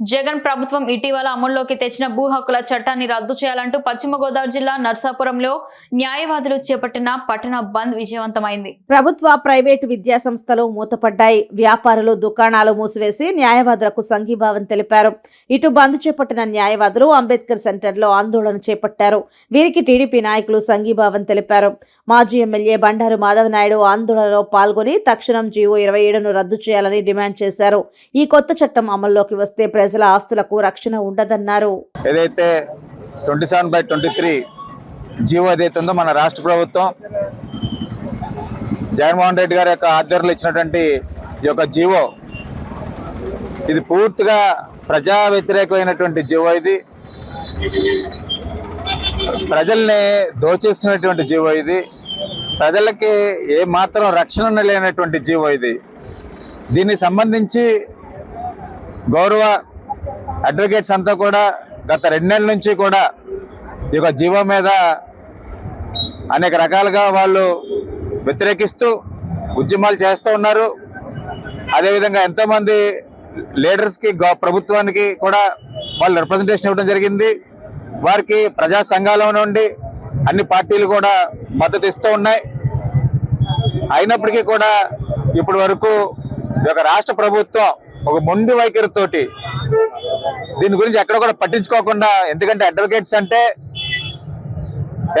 జగన్ ప్రభుత్వం ఇటీవల అమల్లోకి తెచ్చిన భూ హక్కుల చట్టాన్ని రద్దు చేయాలంటూ పశ్చిమ గోదావరి జిల్లా నర్సాపురంలో న్యాయవాదులు చేపట్టిన పట్టణ బంద్ విజయవంతమైంది. ప్రభుత్వ ప్రైవేటు విద్యా సంస్థలు మూతపడ్డాయి. వ్యాపారులు దుకాణాలు మూసివేసి న్యాయవాదులకు సంఘీభావం తెలిపారు. ఇటు బంద్ చేపట్టిన న్యాయవాదులు అంబేద్కర్ సెంటర్లో ఆందోళన చేపట్టారు. వీరికి టీడీపీ నాయకులు సంఘీభావం తెలిపారు. మాజీ ఎమ్మెల్యే బండారు మాధవ నాయుడు ఆందోళనలో పాల్గొని తక్షణం జీవో ఇరవై ఏడును రద్దు చేయాలని డిమాండ్ చేశారు. ఈ కొత్త చట్టం అమల్లోకి వస్తే ప్రజల ఆస్తులకు రక్షణ ఉండదన్నారు. ఏదైతే twenty seven by twenty three GO ఏదైతే ఉందో మన రాష్ట్ర ప్రభుత్వం జగన్మోహన్ రెడ్డి గారి యొక్క ఆధ్వర్యంలో ఇచ్చినటువంటి ఈ యొక్క జీవో ఇది పూర్తిగా ప్రజా వ్యతిరేకమైనటువంటి జీవో ఇది. ప్రజల్ని దోచేస్తున్నటువంటి జీవో ఇది. ప్రజలకి ఏ మాత్రం రక్షణ లేనటువంటి జీవో ఇది. దీనికి సంబంధించి గౌరవ అడ్వకేట్స్ అంతా కూడా గత రెండు నెలల నుంచి కూడా ఈ యొక్క జీవో మీద అనేక రకాలుగా వాళ్ళు వ్యతిరేకిస్తూ ఉద్యమాలు చేస్తూ ఉన్నారు. అదేవిధంగా ఎంతోమంది లీడర్స్కి గవ- ప్రభుత్వానికి కూడా వాళ్ళు రిప్రజెంటేషన్ ఇవ్వడం జరిగింది. వారికి ప్రజా సంఘాల నుండి అన్ని పార్టీలు కూడా మద్దతు ఇస్తూ ఉన్నాయి. అయినప్పటికీ కూడా ఇప్పటి వరకు ఈ యొక్క రాష్ట్ర ప్రభుత్వం ఒక మొండి వైఖరితోటి దీని గురించి ఎక్కడ కూడా పట్టించుకోకుండా ఎందుకంటే అడ్వకేట్స్ అంటే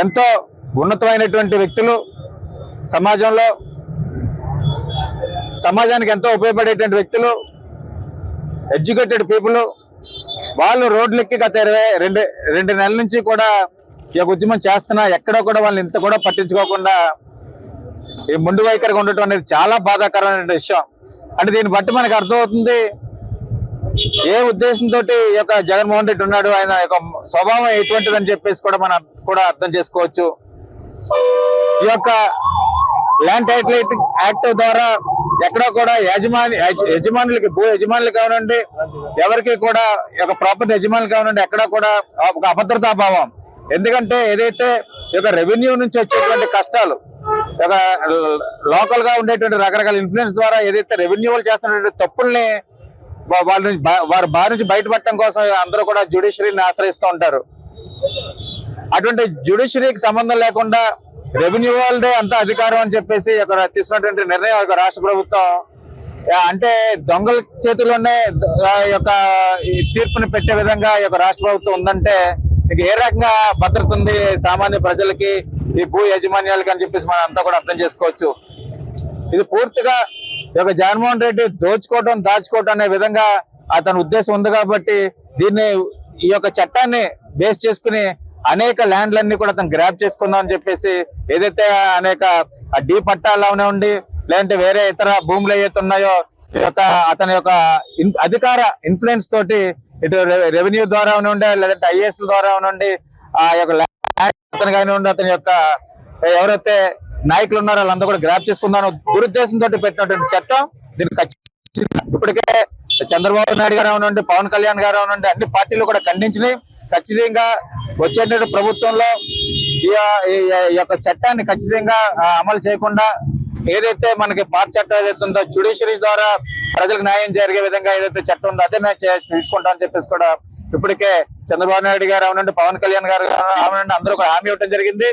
ఎంతో ఉన్నతమైనటువంటి వ్యక్తులు సమాజంలో సమాజానికి ఎంతో ఉపయోగపడేటువంటి వ్యక్తులు ఎడ్యుకేటెడ్ పీపుల్ వాళ్ళు రోడ్లెక్కి గత ఇరవై రెండు రెండు నెలల నుంచి కూడా ఈ ఉద్యమం చేస్తున్నా ఎక్కడో కూడా వాళ్ళు ఇంత కూడా పట్టించుకోకుండా ఈ ముందు వైఖరిగా ఉండటం అనేది చాలా బాధాకరమైన విషయం. అంటే దీన్ని బట్టి మనకు అర్థమవుతుంది ఏ ఉద్దేశంతో ఈ యొక్క జగన్మోహన్ రెడ్డి ఉన్నాడు? ఆయన యొక్క స్వభావం ఎటువంటిదని చెప్పేసి కూడా మనం కూడా అర్థం చేసుకోవచ్చు. ఈ యొక్క ల్యాండ్ టైటిల్ యాక్ట్ ద్వారా ఎక్కడో కూడా యజమాని యజమానులకి భూ యజమానులు కానివ్వండి ఎవరికి కూడా ఈ యొక్క ప్రాపర్టీ యజమానులు కావనండి ఎక్కడ కూడా ఒక అభద్రతా భావం. ఎందుకంటే ఏదైతే ఈ యొక్క రెవెన్యూ నుంచి వచ్చేటువంటి కష్టాలు యొక్క లోకల్గా ఉండేటువంటి రకరకాల ఇన్ఫ్లుయెన్స్ ద్వారా ఏదైతే రెవెన్యూలు చేస్తున్నటువంటి తప్పుల్ని వాళ్ళ నుంచి వారి బారి నుంచి బయటపడటం కోసం అందరూ కూడా జ్యుడిషియరీని ఆశ్రయిస్తూ ఉంటారు. అటువంటి జ్యుడిషియరీకి సంబంధం లేకుండా రెవెన్యూ వాళ్ళదే అంత అధికారం అని చెప్పేసి ఇక్కడ తీసుకున్నటువంటి నిర్ణయం రాష్ట్ర ప్రభుత్వం అంటే దొంగల చేతిలోనే యొక్క తీర్పుని పెట్టే విధంగా ఈ యొక్క రాష్ట్ర ప్రభుత్వం ఉందంటే ఇక ఏ రకంగా భద్రత ఉంది సామాన్య ప్రజలకి ఈ భూ యాజమాన్యాలకి అని చెప్పేసి మనం అంతా కూడా అర్థం చేసుకోవచ్చు. ఇది పూర్తిగా యొక్క జగన్మోహన్ రెడ్డి దోచుకోవటం దాచుకోవటం అనే విధంగా అతని ఉద్దేశం ఉంది కాబట్టి దీన్ని ఈ యొక్క చట్టాన్ని బేస్ చేసుకుని అనేక ల్యాండ్లన్నీ కూడా అతను గ్రాప్ చేసుకుందాం అని చెప్పేసి ఏదైతే అనేక డీ పట్టాలు ఉండి లేదంటే వేరే ఇతర భూములు ఏవైతే ఉన్నాయో ఈ యొక్క అతని యొక్క అధికార ఇన్ఫ్లుయెన్స్ తోటి ఇటు రె- రెవెన్యూ ద్వారా ఉండే లేదంటే ఐఏఎస్ ద్వారా ఉండి ఆ యొక్క ల్యాండ్ అతను కానివ్వండి అతని యొక్క ఎవరైతే నాయకులు ఉన్నారు వాళ్ళంతా కూడా గ్రాప్ చేసుకుందాం దురుద్దేశంతో పెట్టినటువంటి చట్టం దీన్ని ఖచ్చితంగా ఇప్పటికే చంద్రబాబు నాయుడు గారు అవనండి పవన్ కళ్యాణ్ గారు అవనండి అన్ని పార్టీలు కూడా ఖండించినాయి. ఖచ్చితంగా వచ్చేటువంటి ప్రభుత్వంలో ఈ ఈ యొక్క చట్టాన్ని ఖచ్చితంగా అమలు చేయకుండా ఏదైతే మనకి పాత చట్టం ఏదైతే ఉందో జ్యుడిషియరీ ద్వారా ప్రజలకు న్యాయం జరిగే విధంగా ఏదైతే చట్టం ఉందో అదే మేము తీసుకుంటామని చెప్పేసి కూడా ఇప్పటికే చంద్రబాబు నాయుడు గారు అవనండి పవన్ కళ్యాణ్ గారు అవనండి అందరూ కూడా హామీ ఇవ్వడం జరిగింది.